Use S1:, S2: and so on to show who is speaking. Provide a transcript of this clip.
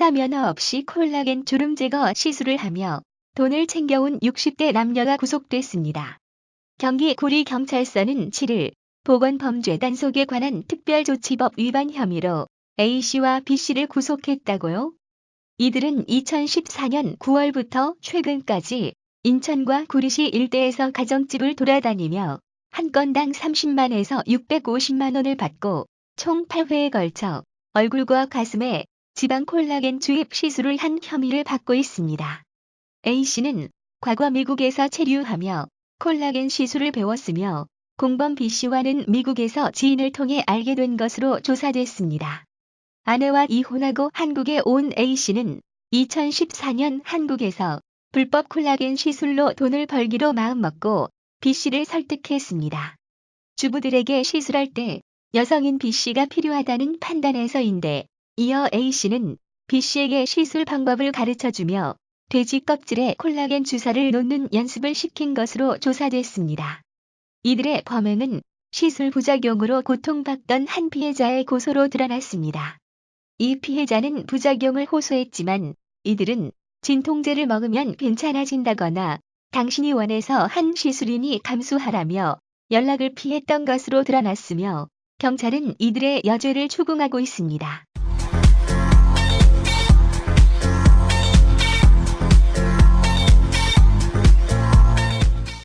S1: 의사 면허 없이 콜라겐 주름 제거 시술을 하며 돈을 챙겨온 60대 남녀가 구속됐습니다. 경기 구리경찰서는 7일 보건범죄 단속에 관한 특별조치법 위반 혐의로 A씨와 B씨를 구속했다고요? 이들은 2014년 9월부터 최근까지 인천과 구리시 일대에서 가정집을 돌아다니며 한 건당 30만에서 650만 원을 받고 총 8회에 걸쳐 얼굴과 가슴에 지방 콜라겐 주입 시술을 한 혐의를 받고 있습니다. A씨는 과거 미국에서 체류하며 콜라겐 시술을 배웠으며 공범 B씨와는 미국에서 지인을 통해 알게 된 것으로 조사됐습니다. 아내와 이혼하고 한국에 온 A씨는 2014년 한국에서 불법 콜라겐 시술로 돈을 벌기로 마음먹고 B씨를 설득했습니다. 주부들에게 시술할 때 여성인 B씨가 필요하다는 판단에서인데 이어 A씨는 B씨에게 시술 방법을 가르쳐주며 돼지 껍질에 콜라겐 주사를 놓는 연습을 시킨 것으로 조사됐습니다. 이들의 범행은 시술 부작용으로 고통받던 한 피해자의 고소로 드러났습니다. 이 피해자는 부작용을 호소했지만 이들은 진통제를 먹으면 괜찮아진다거나 당신이 원해서 한 시술이니 감수하라며 연락을 피했던 것으로 드러났으며 경찰은 이들의 여죄를 추궁하고 있습니다.